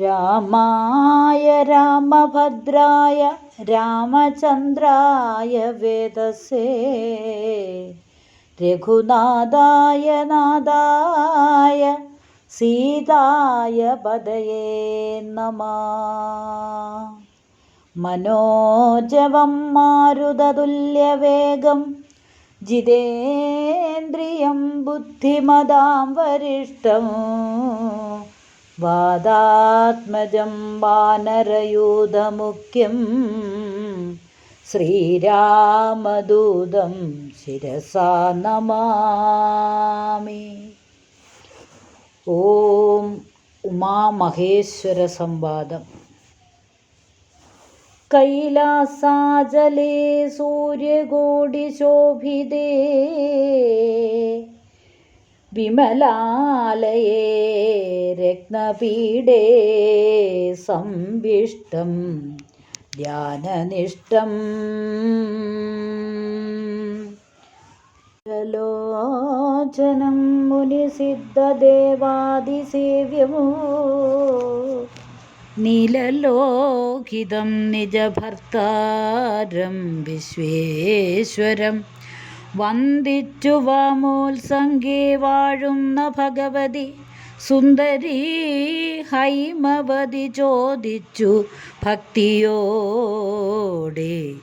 രാമായ രാമഭദ്രായ രാമചന്ദ്രായ വേദസേ. രഘുനാഥായ നാഥായ സീതായ പദയേ നമ. മനോജവം മാരുതതുല്യവേഗം ജിതേന്ദ്രിയം ബുദ്ധിമതാം വരിഷ്ടം വാദാത്മജം വാനരയൂതമുഖ്യം ശ്രീരാമദൂതം ശിരസാ നമാമി. ഓം ഉമാമഹേശ്വര സംവാദം കൈലാസാചലേ സൂര്യകോടിശോഭിതേ വിമലാലയേ രത്നപീഠേ സംവിഷ്ടം ധ്യാനനിഷ്ടം ലോചനം മുനിസിദ്ധദേവാദിസേവ്യമോ നിലലോകിതം നിജഭർത്താരം വിശ്വേശ്വരം. വന്ദിച്ചു വാമോത്സംഗേ വാഴുന്ന ഭഗവതി. സുന്ദരി ഹൈമവതി ചോദിച്ചു ഭക്തിയോടെ.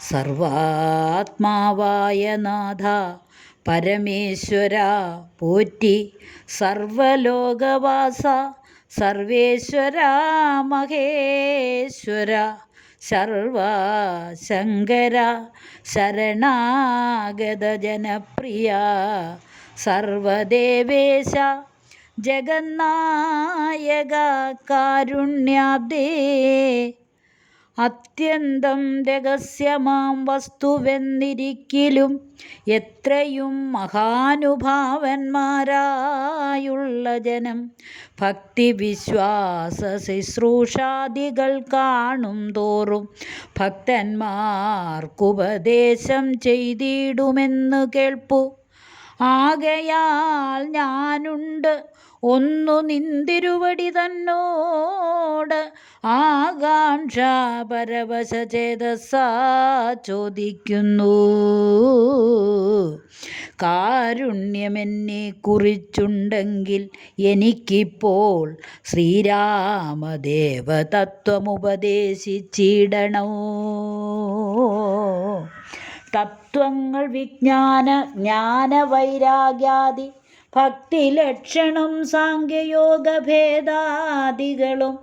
സർവാത്മാവായ നാഥ പരമേശ്വര പോറ്റി. സർവലോകവാസ സർവേശ്വര മഹേശ്വര. സർവശങ്കര ശരണാഗത ജനപ്രിയ സർവദേവേശ ജഗന്നായക കാരുണ്യാബ്ദേ. അത്യന്തം രഹസ്യമാം വസ്തുവെന്നിരിക്കിലും എത്രയും മഹാനുഭാവന്മാരായുള്ള ജനം. ഭക്തി വിശ്വാസ ശുശ്രൂഷാദികൾ കാണും തോറും ഭക്തന്മാർക്കുപദേശം ചെയ്തിടുമെന്ന് കേൾപ്പു. ആകയാൽ ഞാനുണ്ട്. ഒന്നു നിന്തിരുവടി തന്നോട്. ആകാംക്ഷ പരവശ ചേതസാ ചോദിക്കുന്നു. കാരുണ്യമെന്നെ കുറിച്ചുണ്ടെങ്കിൽ എനിക്കിപ്പോൾ ശ്രീരാമദേവതത്വമുപദേശിച്ചിടണോ തത്വങ്ങൾ വിജ്ഞാന ജ്ഞാന വൈരാഗ്യാദി ഭക്തിലക്ഷണം സാങ്ക്യയോഗഭേദാദികളും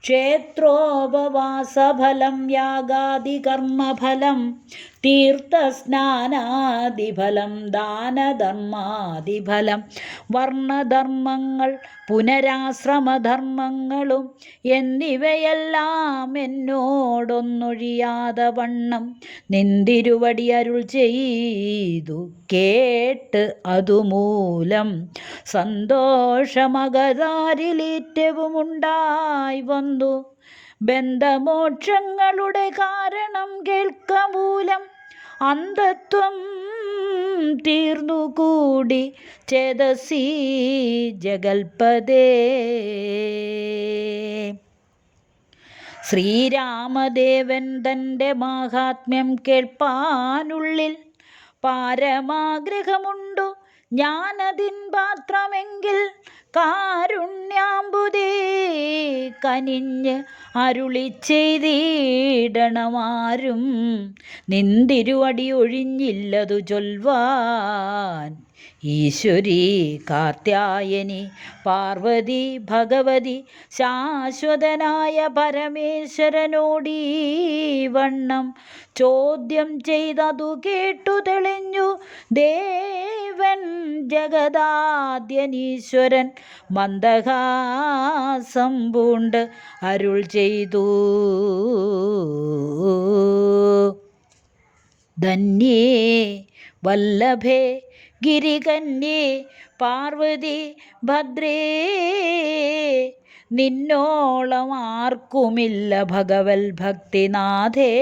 ക്ഷേത്രോപവാസഫലം യാഗാദി കർമ്മഫലം തീർത്ഥസ്നാനാദിഫലം ദാനധർമാദിഫലം വർണധർമ്മങ്ങൾ പുനരാശ്രമധർമ്മങ്ങളും എന്നിവയെല്ലാം എന്നോടൊന്നൊഴിയാതെ വണ്ണം നിന്തിരുവടി അരുൾ ചെയ്തു കേട്ട് അതുമൂലം സന്തോഷമകതാരിലേറ്റവും ഉണ്ടായി വന്നു. ബന്ധമോക്ഷങ്ങളുടെ കാരണം കേൾക്കമൂലം അന്ധത്വം തീർന്നുകൂടി. ചേതസി ജഗൽപദേ ശ്രീരാമദേവൻ തന്റെ മാഹാത്മ്യം കേൾപ്പാനുള്ളിൽ പാരമാഗ്രഹമുണ്ടു? ഞാനതിൻ പാത്രമെങ്കിൽ കാരുണ്യാമ്പുതേ കനിഞ്ഞ് അരുളി ചെയ്തിടണമാരും. നിന്തിരുവടി ഒഴിഞ്ഞില്ലതു ചൊൽവാൻ. ഈശ്വരി കാർത്യായനി പാർവതി ഭഗവതി ശാശ്വതനായ പരമേശ്വരനോടീ വണ്ണം ചോദ്യം ചെയ്തതു കേട്ടു തെളിഞ്ഞു. ദേവൻ ജഗദാദ്യനീശ്വരൻ മന്ദഹാസം പൂണ്ട് അരുൾ ചെയ്തു. ധന്യേ വല്ലഭേ ഗിരികന്യേ പാർവതി ഭദ്രേ നിന്നോളം ആർക്കുമില്ല ഭഗവൽ ഭക്തിനാഥേ.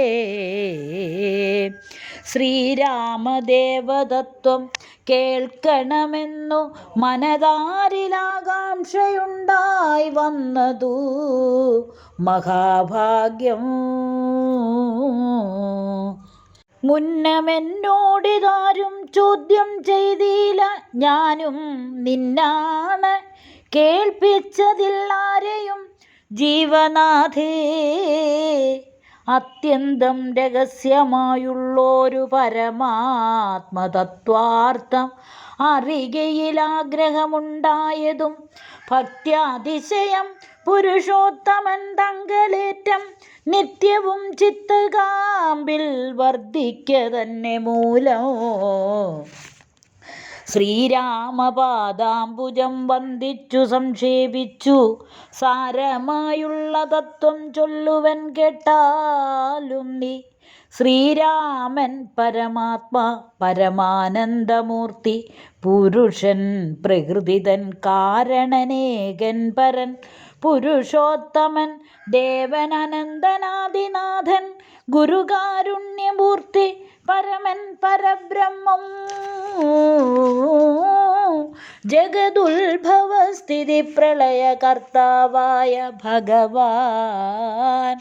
ശ്രീരാമദേവതത്വം കേൾക്കണമെന്നു മനതാരിലാകാംക്ഷയുണ്ടായി വന്നതു മഹാഭാഗ്യം. മുന്നമെന്നോടിതാരും ചോദ്യം ചെയ്തില്ല. ഞാനും നിന്നാണ് കേൾപ്പിച്ചതില്ലാരെയും ജീവനാഥേ. അത്യന്തം രഹസ്യമായുള്ളൊരു പരമാത്മതത്വാർത്ഥം അറികയിലാഗ്രഹമുണ്ടായതും ഭക്ത്യാതിശയം പുരുഷോത്തമൻ തങ്കലേറ്റം നിത്യവും ചിത്തകാമ്പിൽ വർദ്ധിക്ക തന്നെ മൂലോ. ശ്രീരാമപാദാംബുജം വന്ദിച്ചു സംക്ഷേപിച്ചു. സാരമായുള്ള തത്വം ചൊല്ലുവൻ കേട്ടാലും നീ ശ്രീരാമൻ പരമാത്മാ പരമാനന്ദമൂർത്തി. പുരുഷൻ പ്രകൃതിതൻ കാരണനേകൻ പരൻ പുരുഷോത്തമൻ ദേവൻ അനന്തനാദിനാഥൻ ഗുരുകാരുണ്യമൂർത്തി പരമൻ പരബ്രഹ്മം. ജഗതുത്ഭവസ്ഥിതി പ്രളയകർത്താവായ ഭഗവാൻ.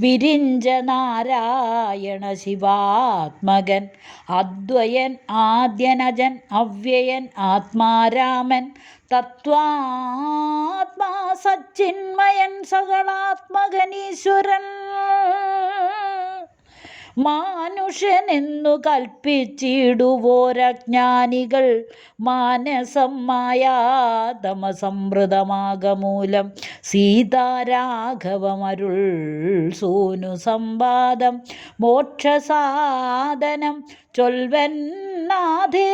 വിരിഞ്ച നാരായണ ശിവാത്മകൻ. അദ്വയൻ ആദ്യനജൻ അവ്യയൻ ആത്മാരാമൻ. തത്വാത്മാ സച്ചിന്മയൻ സകളാത്മകനീശ്വരൻ മാനുഷ്യനെന്നു കൽപ്പിച്ചിടുവോരജ്ഞാനികൾ മാനസം മായാതമസമൃതമാകമൂലം സീതാരാഘവമരുൾ സൂനു സംവാദം മോക്ഷസാധനം ചൊൽവന്നാഥേ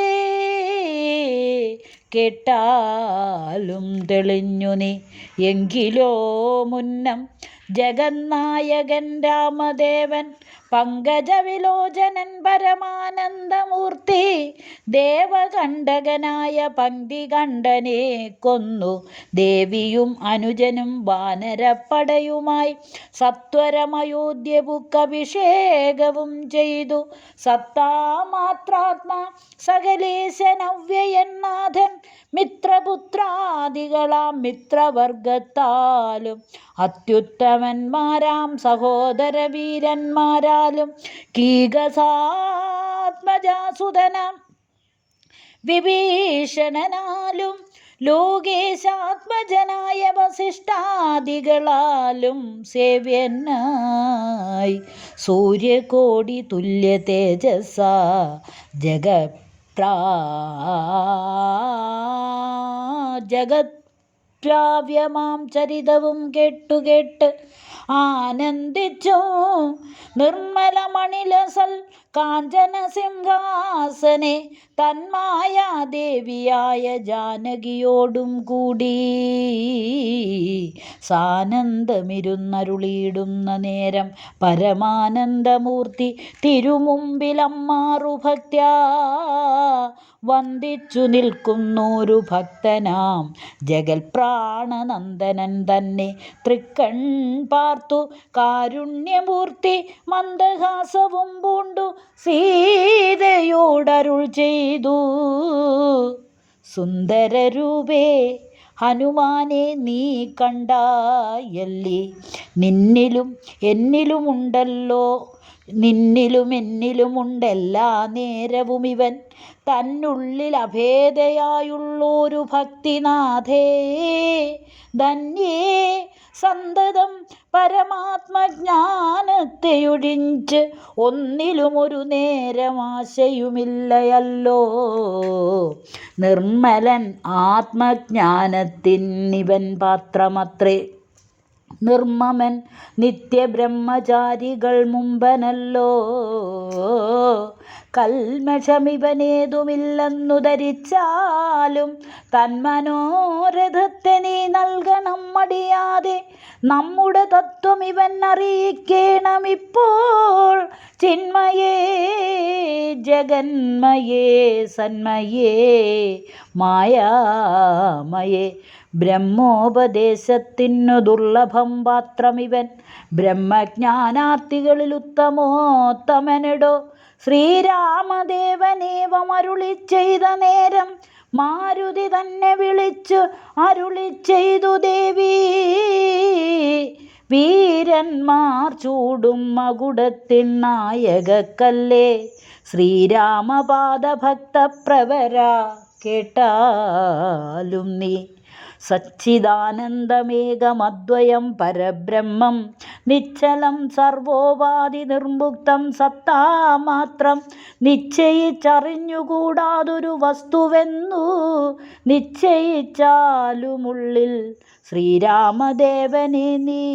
കേട്ടാലും തെളിഞ്ഞു നീ എങ്കിലോ മുന്നം ജഗന്നായകൻ രാമദേവൻ പങ്കജവിലോചനൻ പരമാനന്ദമൂർത്തി ദേവകണ്ഠകനായ പങ്ക്തികണ്ഠനെ കൊന്നു. ദേവിയും അനുജനും വാനരപ്പടയുമായി സത്വരമയോധ്യബുക്കഭിഷേകവും ചെയ്തു. സത്താമാത്രാത്മാ സകലേശനവ്യയന്നാഥൻ മിത്രപുത്രാദികളാം മിത്രവർഗത്താലും അത്യുത്തമന്മാരാം സഹോദര വീരന്മാരാലും കീകസാത്മജാസുതനം വിഭീഷണനാലും ലോകേശാത്മജനായ വസിഷ്ഠാദികളാലും സേവ്യനായി. സൂര്യകോടി തുല്യ തേജസ ജഗപ്രാ ജഗത് പ്രാവ്യമാം ചരിതവും കേട്ടുകേട്ട് ആനന്ദിച്ചു. നിർമ്മലമണിലസൽ കാഞ്ചന സിംഹാസനെ തന്മായ ദേവിയായ ജാനകിയോടും കൂടി സാനന്ദമിരുന്നരുളിയിടുന്ന നേരം പരമാനന്ദമൂർത്തി തിരുമുമ്പിലമ്മാറു ഭക്ത്യാ വന്ദിച്ചു നിൽക്കുന്നൊരു ഭക്തനാം. ജഗൽപ്രാണനന്ദനൻ തന്നെ തൃക്കൺ പാർത്തു. കാരുണ്യമൂർത്തി മന്ദഹാസവും പൂണ്ടു. സീതയോടരുൾ ചെയ്തു. സുന്ദരരൂപേ ഹനുമാനെ നീ കണ്ടായല്ലേ. നിന്നിലും എന്നിലുമുണ്ടല്ലോ നിന്നിലും എന്നിലുമുണ്ടെല്ലാ നേരവും ഇവൻ. തന്നുള്ളിൽ അഭേദയായുള്ളൊരു ഭക്തിനാഥേ. ധന്യേ സന്തതം പരമാത്മജ്ഞാനത്തെയൊഴിഞ്ച് ഒന്നിലും ഒരു നേരമാശയുമില്ലയല്ലോ. നിർമ്മലൻ ആത്മജ്ഞാനത്തിൻ ഇവൻ പാത്രമത്രേ. നിർമ്മമൻ നിത്യബ്രഹ്മചാരികൾ മുമ്പനല്ലോ. കൽമഷമിവനേതുമില്ലെന്നു ധരിച്ചാലും തന്മനോരഥത്തെ നീ നൽകണം മടിയാതെ. നമ്മുടെ തത്വം ഇവൻ അറിയിക്കണം ഇപ്പോൾ ചിന്മയേ ജഗന്മയേ സന്മയേ മായാമയേ. ബ്രഹ്മോപദേശത്തിനു ദുർലഭം പാത്രമിവൻ ബ്രഹ്മജ്ഞാനാർത്ഥികളിൽ ഉത്തമോത്തമനടോ. ശ്രീരാമദേവനേവം അരുളി ചെയ്ത നേരം മാരുതി തന്നെ വിളിച്ചു. അരുളി ചെയ്തു ദേവി വീരന്മാർ ചൂടും മകുടത്തിൻ നായകക്കല്ലേ? ശ്രീരാമപാദഭക്തപ്രവര കേട്ടാലും നീ സച്ചിദാനന്ദമേകമദ്വയം പരബ്രഹ്മം. നിശ്ചലം സർവോപാധി നിർമുക്തം സത്താമാത്രം നിശ്ചയിച്ചറിഞ്ഞുകൂടാതൊരു വസ്തുവെന്നു നിശ്ചയിച്ചാലുമുള്ളിൽ ശ്രീരാമദേവനെ നീ.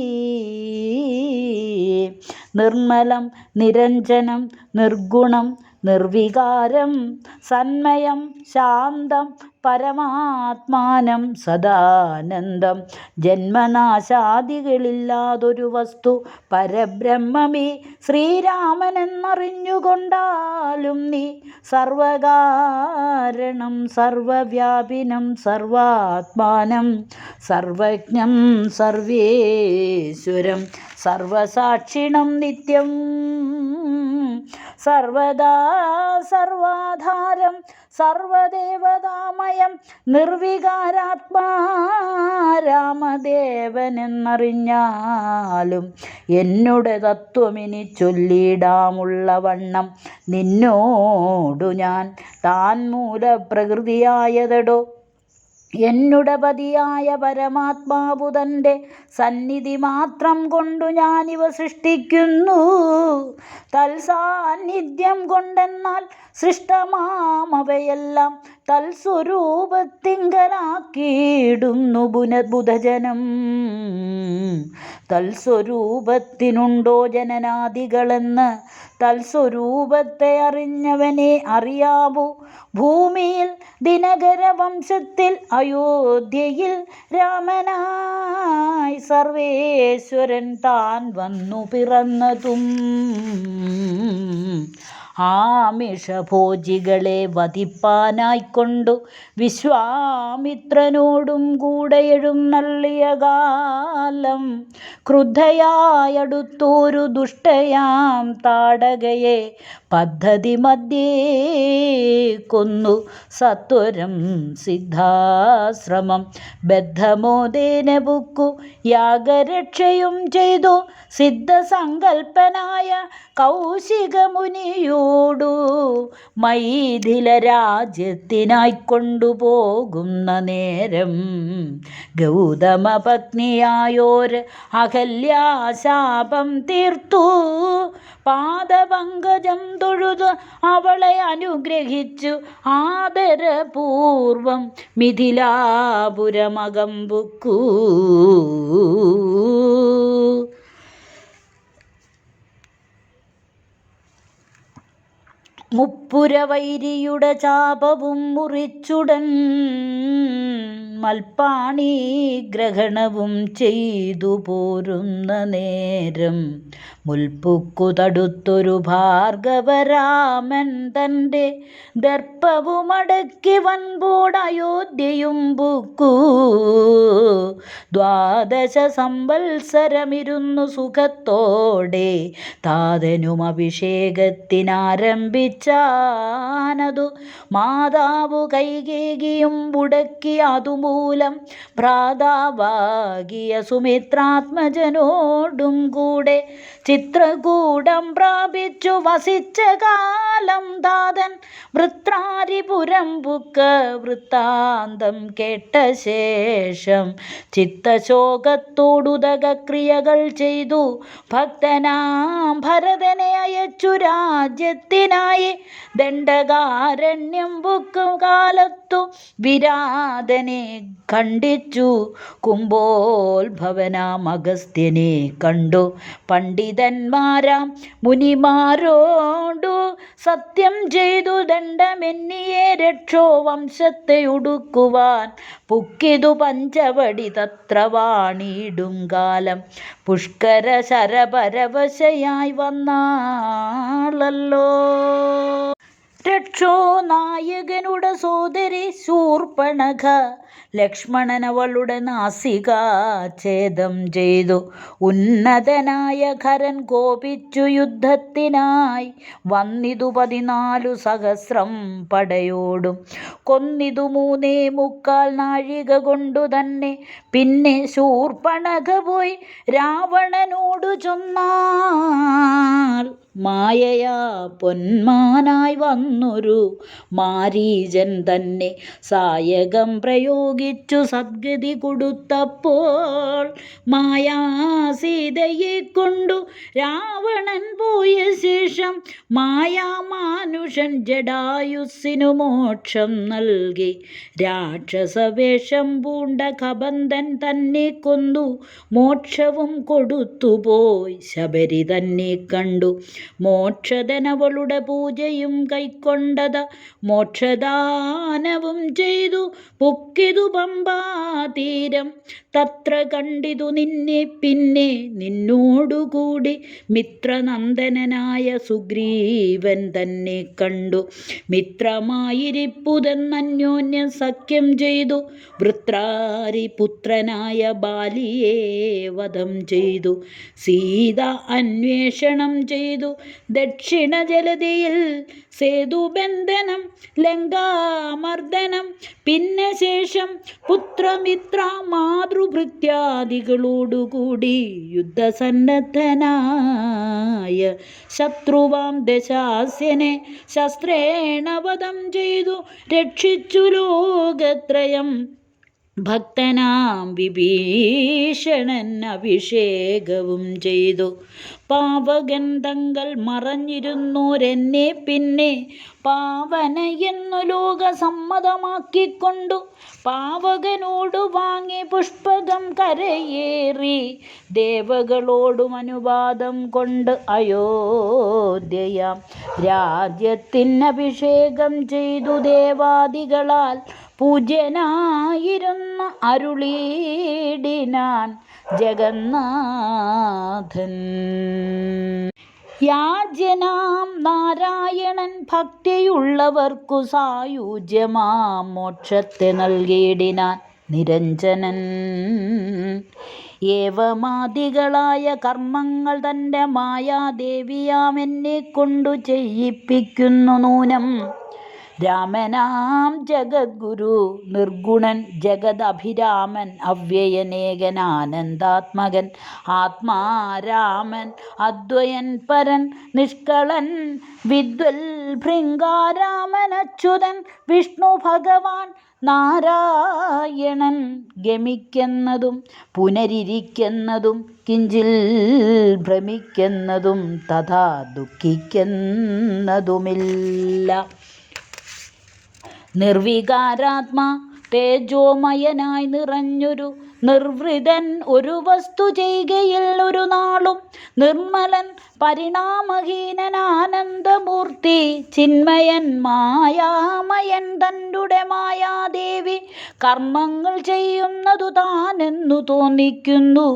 നിർമ്മലം നിരഞ്ജനം നിർഗുണം നിർവികാരം സന്മയം ശാന്തം പരമാത്മാനം സദാനന്ദം. ജന്മനാശാദികളില്ലാതൊരു വസ്തു പരബ്രഹ്മമേ. ശ്രീരാമനെന്നറിഞ്ഞുകൊണ്ടാലും നീ സർവകാരണം സർവവ്യാപിനം സർവാത്മാനം സർവജ്ഞം സർവേശ്വരം. സർവസാക്ഷിണം നിത്യം. സർവദാ സർവാധാരം സർവദേവതാമയം നിർവികാരാത്മാ രാമദേവനെന്നറിഞ്ഞാലും എന്നുടെ തത്വമിനി ചൊല്ലിടാമുള്ള വണ്ണം നിന്നോടു ഞാൻ താൻ മൂലപ്രകൃതിയായതടോ. എന്നുടെ പരമാത്മാവു പരമാത്മാബുധന്റെ സന്നിധി മാത്രം കൊണ്ടു ഞാനിവ സൃഷ്ടിക്കുന്നു. തൽസാന്നിധ്യം കൊണ്ടെന്നാൽ സൃഷ്ടമാമവയെല്ലാം തൽസ്വരൂപത്തിങ്കലാക്കിയിടുന്നു ബുന ബുധജനം. തൽസ്വരൂപത്തിനുണ്ടോ ജനനാദികളെന്ന് തൽസ്വരൂപത്തെ അറിഞ്ഞവനെ അറിയാവൂ. ഭൂമിയിൽ ദിനകര വംശത്തിൽ അയോധ്യയിൽ രാമനായി സർവേശ്വരൻ താൻ വന്നു പിറന്നതും. ആമിഷഭോജികളെ വധിപ്പാനായിക്കൊണ്ടു വിശ്വാമിത്രനോടും കൂടെ എഴുന്നള്ളിയ കാലം. ക്രുദ്ധയായടുത്തോരു ദുഷ്ടയാം താടകയെ പദ്ധതി മധ്യേ കൊന്നു. സത്വരം സിദ്ധാശ്രമം ബദ്ധമോദേന ബുക്കു യാഗരക്ഷയും ചെയ്തു. സിദ്ധസങ്കൽപ്പനായ കൗശികമുനിയോടു മൈഥില രാജ്യത്തിനായി കൊണ്ടുപോകുന്ന നേരം ഗൗതമ പത്നിയായോർ അഹല്യാശാപം തീർത്തു. പാദപങ്കജം തൊഴുത് അവളെ അനുഗ്രഹിച്ചു. ആദരപൂർവം മിഥിലാപുരമകം ബുക്കൂ മുപ്പുരവൈരിയുടെ ചാപവും മുറിച്ചുടൻ മൽപ്പാണി ഗ്രഹണവും ചെയ്തു പോരുന്ന നേരം മുൽപ്പുക്കു തടുത്തൊരു ഭാർഗവരാമൻ തന്റെ ദർപ്പവുമടക്കി വൻപൂടയോധ്യയും ബുക്കൂ ദ്വാദശ സംവത്സരമിരുന്നു സുഖത്തോടെ താതനും അഭിഷേകത്തിനാരംഭിച്ചാനതു മാതാവു കൈകേകിയും മുടക്കി അതുമൂലം ഭ്രാതാവാകിയ സുമിത്രാത്മജനോടും കൂടെ ചിത്രകൂടം പ്രാപിച്ചു വസിച്ച കാലം ദാതൻ വൃത്രാരിപുരം ബുക്ക് വൃത്താന്തം കേട്ട ശേഷം ചിത്തശോകത്തോടുതക ക്രിയകൾ ചെയ്തു. ഭക്തനാം ഭരതനെ അയച്ചു രാജ്യത്തിനായി ദണ്ഡകാരണ്യം പുക്കും കാലത്ത് പുറത്തു വിരാതനെ ഖണ്ഡിച്ചു കുംഭോത്ഭവനാം അഗസ്ത്യനെ കണ്ടു. പണ്ഡിതന്മാരാം മുനിമാരോടു സത്യം ചെയ്തു ദണ്ഡമെന്നിയെ രക്ഷോ വംശത്തെ ഉടുക്കുവാൻ. പുക്കിതു പഞ്ചവടി തത്ര വാണിയിടും കാലം. പുഷ്കര ശരപരവശയായി വന്നാളല്ലോ. രക്ഷോ നായകനുടെ സോദരി ശൂർപ്പണഖ ലക്ഷ്മണനവളുടെ നാസിക ഛേദം ചെയ്തു. ഉന്നതനായ ഖരൻ കോപിച്ചു യുദ്ധത്തിനായി. വന്നിതു പതിനാലു സഹസ്രം പടയോടും. കൊന്നിതു മൂന്നേ മുക്കാൽ നാഴിക കൊണ്ടു തന്നെ. പിന്നെ ശൂർപ്പണഖ പോയി രാവണനോടു ചൊന്നാൾ മായയാ പൊന്മാനായി വന്നൊരു മാരീജൻ തന്നെ സായകം പ്രയോഗിച്ചു സദ്ഗതി കൊടുത്തപ്പോൾ മായാസീതയെ കൊണ്ടു രാവണൻ പോയ ശേഷം മായാമാനുഷൻ ജഡായുസ്സിനു മോക്ഷം നൽകി. രാക്ഷസവേഷം പൂണ്ട കബന്ധൻ തന്നെ കൊന്നു. മോക്ഷവും കൊടുത്തുപോയി. ശബരി തന്നെ കണ്ടു. മോക്ഷധനവളുടെ പൂജയും കൈക്കൊണ്ടത മോക്ഷദാനവും ചെയ്തു പൊക്കിതു പമ്പാതീരം തത്ര കണ്ടിതു നിന്നെ പിന്നെ നിന്നോടുകൂടി മിത്രനന്ദനായ സുഗ്രീവൻ തന്നെ കണ്ടു. മിത്രമായിരിപ്പുതെന്നന്യോന്യം സഖ്യം ചെയ്തു. വൃത്രാരി പുത്രനായ ബാലിയെ വധം ചെയ്തു. സീത അന്വേഷണം ചെയ്തു. ദക്ഷിണ ജലതിയിൽ സേതുബന്ധനം ലങ്കാമർദ്ദനം പിന്നെ ശേഷം പുത്രമിത്ര മാതൃഭൃത്യാദികളോടുകൂടി യുദ്ധസന്നദ്ധനായ ശത്രുവാം ദശാസ്യനെ ശസ്ത്രേണവധം ചെയ്തു രക്ഷിച്ചു ലോകത്രയം. ഭക്തനാം വിഭീഷണൻ അഭിഷേകവും ചെയ്തു. പാവഗന്ധങ്ങൾ മറഞ്ഞിരുന്നോരെന്നെ പിന്നെ പാവനയെന്നു ലോകസമ്മതമാക്കിക്കൊണ്ടു പാവകനോടു വാങ്ങി പുഷ്പകം കരയേറി ദേവകളോടും അനുവാദം കൊണ്ട് അയോധ്യയാം രാജ്യത്തിനഭിഷേകം ചെയ്തു ദേവാദികളാൽ പൂജ്യനായിരുന്ന അരുളീടിനാൻ ജഗന്നാഥൻ. യാജനാം നാരായണൻ ഭക്തിയുള്ളവർക്കു സായുജ്യമാം മോക്ഷത്തെ നൽകിയിടിനാൻ നിരഞ്ജനൻ. ഏവമാദികളായ കർമ്മങ്ങൾ തന്റെ മായാദേവിയാം എന്നെ കൊണ്ടു ചെയ്യിപ്പിക്കുന്നു നൂനം. രാമനാം ജഗദ്ഗുരു നിർഗുണൻ ജഗദഭിരാമൻ അവ്യയനേകൻ ആനന്ദാത്മകൻ ആത്മാരാമൻ അദ്വയൻ പരൻ നിഷ്കളൻ വിദ്വൽ ഭൃംഗാരാമൻ അച്യുതൻ വിഷ്ണു ഭഗവാൻ നാരായണൻ ഗമിക്കുന്നതും പുനരിരിക്കുന്നതും കിഞ്ചിൽ ഭ്രമിക്കുന്നതും തഥാ ദുഃഖിക്കുന്നതുമില്ല. നിർവികാരാത്മാ തേജോമയനായി നിറഞ്ഞൊരു നിർവൃതൻ ഒരു വസ്തു ചെയ്യുകയിൽ ഒരു നാളും നിർമ്മലൻ പരിണാമഹീനൻ ആനന്ദമൂർത്തി ചിന്മയൻ മായാമയൻ തന്റെ മായാദേവി കർമ്മങ്ങൾ ചെയ്യുന്നതു താനെന്നു തോന്നിക്കുന്നു.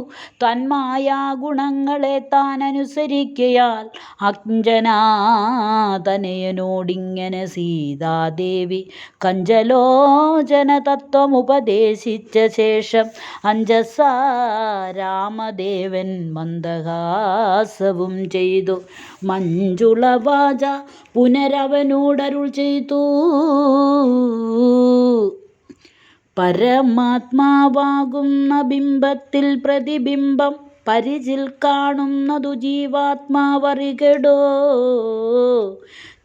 തന്മായാ ഗുണങ്ങളെ താൻ അനുസരിക്കയാൽ അഞ്ജനാതനയനോടിങ്ങനെ സീതാദേവി കഞ്ചലോചന തത്വമുപദേശിച്ച ശേഷം അഞ്ജസ രാമദേവൻ മന്ദഹാസവും ചെയ്തു. മഞ്ജുളവാച പുനരവനോടരുൾ ചെയ്തു. പരമാത്മാവാകുന്ന ബിംബത്തിൽ പ്രതിബിംബം പരിചിൽ കാണുന്നതു ജീവാത്മാവറികടോ.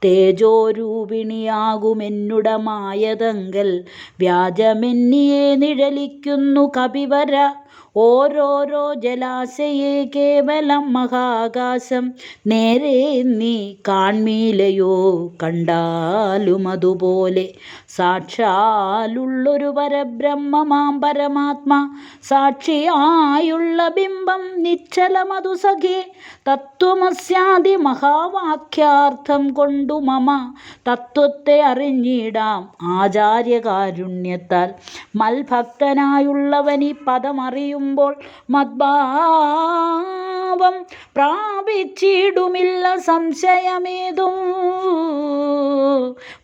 തേജോരൂപിണിയാകുമെന്നുടമായതങ്കൽ വ്യാജമെന്നിയെ നിഴലിക്കുന്നു കപിവര. ഓരോരോ ജലാശയേ കേവലം മഹാകാശം. നേരെ നീ കാൺമീലയോ കണ്ടാലും അതുപോലെ സാക്ഷാലുള്ളൊരു പരബ്രഹ്മമാം പരമാത്മാ. സാക്ഷിയായുള്ള ബിംബം നിശ്ചലമതു സഖേ. തത്വമസ്യാദി മഹാവാക്യാർത്ഥം കൊണ്ടു മമ. തത്വത്തെ അറിഞ്ഞിടാം ആചാര്യകാരുണ്യത്താൽ. മൽഭക്തനായുള്ളവനി പദമറിയുമ്പോൾ മദ്ഭാവം പ്രാപിച്ചിടുമില്ല സംശയമേതും.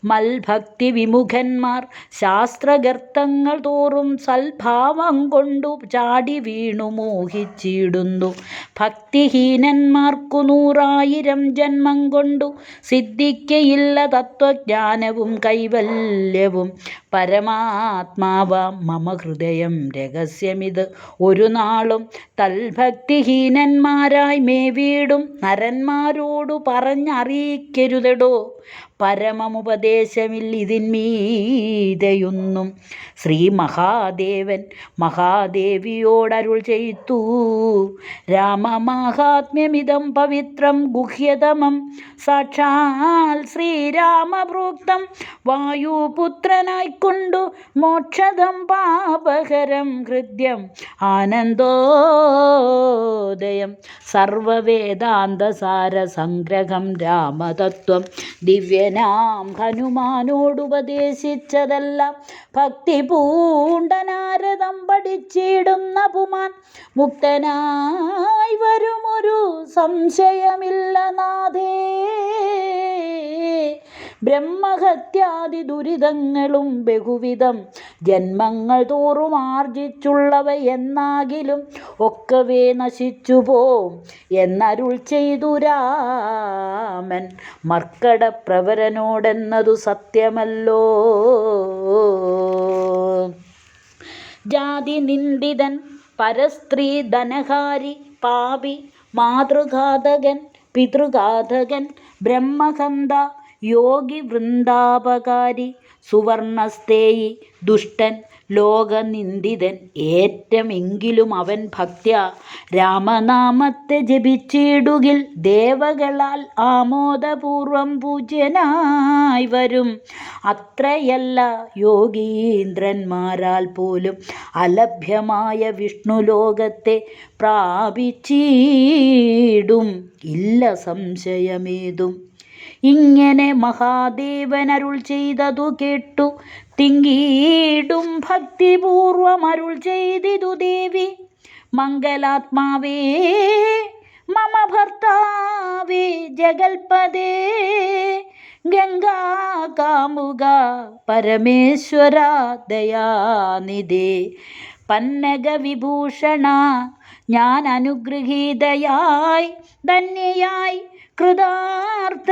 മൽഭക്തി വിമുഖന്മാർ ശാസ്ത്രഗർത്തങ്ങൾ തോറും സൽഭാവം കൊണ്ടു ചാടി വീണു മോഹിച്ചിടുന്നു. ഭക്തിഹീനന്മാർക്കു നൂറായിരം ജന്മം കൊണ്ടു സിദ്ധിക്കയില്ല തത്വജ്ഞാനവും കൈവല്യവും. പരമാത്മാവ മമ ഹൃദയം രഹസ്യമിത്. ഒരു നാളും തൽഭക്തിഹീനന്മാരായി മേവീടും നരന്മാരോടു പറഞ്ഞറിയിക്കരുതെടോ. പരമമുപദേശമില്ലിതിന്മീതയൊന്നും ശ്രീ മഹാദേവൻ മഹാദേവിയോടരുൾ ചെയ്തു. രാമമാഹാത്മ്യമിതം പവിത്രം ഗുഹ്യതമം സാക്ഷാൽ ശ്രീരാമപ്രോക്തം വായുപുത്രനായിക്കൊണ്ടു മോക്ഷതം പാപകരം ഹൃദ്യം ആനന്ദോദയം സർവവേദാന്തസാര സംഗ്രഹം രാമതത്വം ദിവ്യനാം ഹനുമാനോടുപദേശിച്ചതെല്ലാം ഭക്തി പൂണ്ടനാരതം പഠിച്ചിടുന്ന പുമാൻ മുക്തനായി വരുമൊരു സംശയമില്ല നാഥേ. ബ്രഹ്മഹത്യാദി ദുരിതങ്ങളും ബഹുവിധം ജന്മങ്ങൾ തോറും ആർജിച്ചുള്ളവ എന്നാകിലും ഒക്കവേ നശിച്ചു പോം എന്നരുൾ ചെയ്തു രാമൻ മർക്കടപ്രവരനോടെന്നതു സത്യമല്ലോ. ജാതി നിന്ദിതൻ പരസ്ത്രീ ധനഹാരി പാപി മാതൃഘാതകൻ പിതൃഘാതകൻ ബ്രഹ്മഹന്ത യോഗി വൃന്ദാപകാരി സുവർണസ്തേയി ദുഷ്ടൻ ലോകനിന്ദിതൻ ഏറ്റമെങ്കിലും അവൻ ഭക്ത്യ രാമനാമത്തെ ജപിച്ചിടുകിൽ ദേവകളാൽ ആമോദപൂർവം പൂജ്യനായി വരും. അത്രയല്ല യോഗീന്ദ്രന്മാരാൽ പോലും അലഭ്യമായ വിഷ്ണു ലോകത്തെ പ്രാപിച്ചീടും. ഇല്ല സംശയമേതും. ഇങ്ങനെ മഹാദേവൻ അരുൾ ചെയ്തതു കേട്ടു. തിങ്ങീടും ഭക്തിപൂർവം അരുൾ ചെയ്തിതു ദേവി. മംഗലാത്മാവേ മമ ഭർത്താവേ ജഗൽപദേ ഗംഗാകാമുക പരമേശ്വര ദയാനിധേ. പന്നഗവിഭൂഷണ ഞാൻ അനുഗ്രഹീതയായി ധന്യയായി കൃതാർത്ഥയായി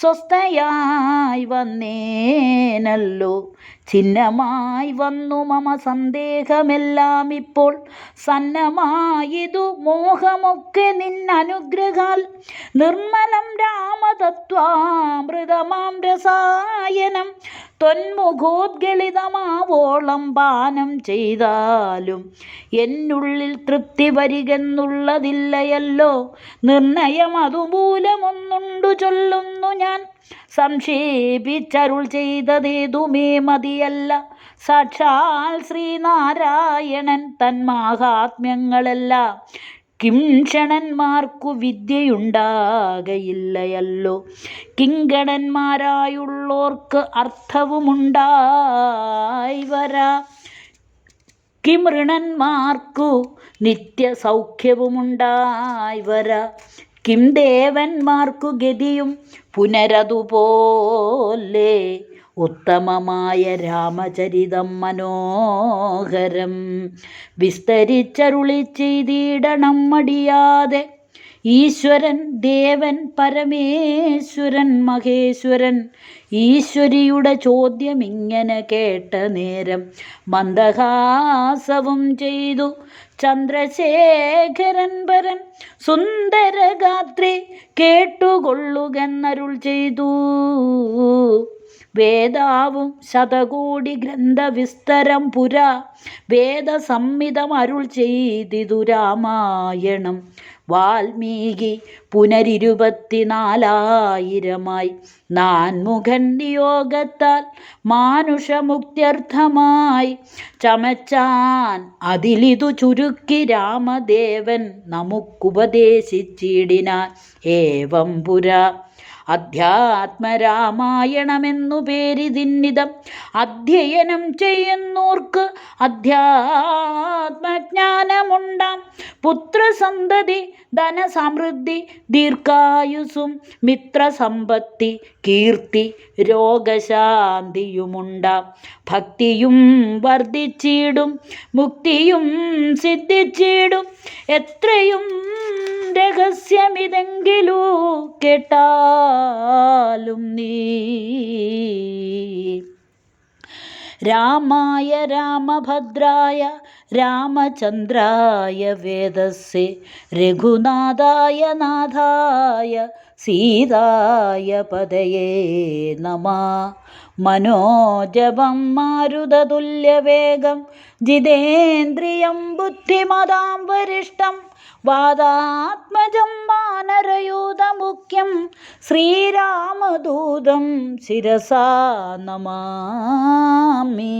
സ്വസ്ഥയായി വന്നേനല്ലോ. ചിഹ്നമായി വന്നു മമ സന്ദേഹമെല്ലാം ഇപ്പോൾ. സന്നമായതു മോഹമൊക്കെ നിന്നനുഗ്രഹാൽ. നിർമ്മലം രാമതത്വാമൃതമാം രസായനം. തൊന്മുഖോദ്ഗളിതമാവോളം പാനം ചെയ്താലും എന്നുള്ളിൽ തൃപ്തി വരികെന്നുള്ളതില്ലയല്ലോ. നിർണയം അതുമൂലമൊന്നുണ്ടു ചൊല്ലുന്നു ഞാൻ. സംക്ഷേപിച്ചരുൾ ചെയ്തതേതുമേ മതിയല്ല. സാക്ഷാൽ ശ്രീനാരായണൻ തൻ തന്മാഹാത്മ്യങ്ങളെല്ലാം കിംഷണന്മാർക്കു വിദ്യയുണ്ടാകയില്ലയല്ലോ. കിങ്കണന്മാരായുള്ളോർക്ക് അർത്ഥവുമുണ്ടായി വരാ. കിമൃണന്മാർക്കു നിത്യസൗഖ്യവുമുണ്ടായി വരാ. കിം ദേവന്മാർക്കു ഗതിയും പുനരതുപോലെ ഉത്തമമായ രാമചരിതം മനോഹരം. വിസ്തരിച്ചരുളി ചെയ്തിടണം മടിയാതെ ഈശ്വരൻ ദേവൻ പരമേശ്വരൻ മഹേശ്വരൻ. ഈശ്വരിയുടെ ചോദ്യം ഇങ്ങനെ കേട്ട നേരം മന്ദഹാസവും ചെയ്തു. ചന്ദ്രശേഖരൻ പരൻ സുന്ദരഗാത്രി കേട്ടുകൊള്ളുകെന്നരുൾ ചെയ്തു. വേദാവും ശതകോടി ഗ്രന്ഥവിസ്തരം പുരാ വേദസംഹിതം അരുൾ ചെയ്തിതു രാമായണം. വാൽമീകി പുനരിരുപത്തിനാലായിരമായി. നാൻമുഖൻ നിയോഗത്താൽ മാനുഷമുക്ത്യർത്ഥമായി. ചമച്ചാൻ അതിലിതു ചുരുക്കി രാമദേവൻ നമുക്കുപദേശിച്ചിടിനാൻ. ഏവം പുരാ അധ്യാത്മരാമായണമെന്നു പേരിതിന്നിതം അധ്യയനം ചെയ്യുന്നോർക്ക് അധ്യാത്മജ്ഞാനമുണ്ടാം. പുത്രസന്തതി ധനസമൃദ്ധി ദീർഘായുസും മിത്രസമ്പത്തി കീർത്തി രോഗശാന്തിയുമുണ്ടാം. ഭക്തിയും വർദ്ധിച്ചിടും മുക്തിയും സിദ്ധിച്ചിടും. എത്രയും രഹസ്യമിതെങ്കിലൂ കേട്ടാലും നീ. രാമായ രാമഭദ്രായ രാമചന്ദ്രായ വേദസ്സെ രഘുനാഥായ നാഥായ സീതായ പതയേ നമ. മനോജപം മാരുതതുല്യവേഗം ജിതേന്ദ്രിയം ബുദ്ധിമതാം വരിഷ്ടം വാദാത്മജം വാനരയൂതമുഖ്യം ശ്രീരാമദൂതം ശിരസാ നമാമി.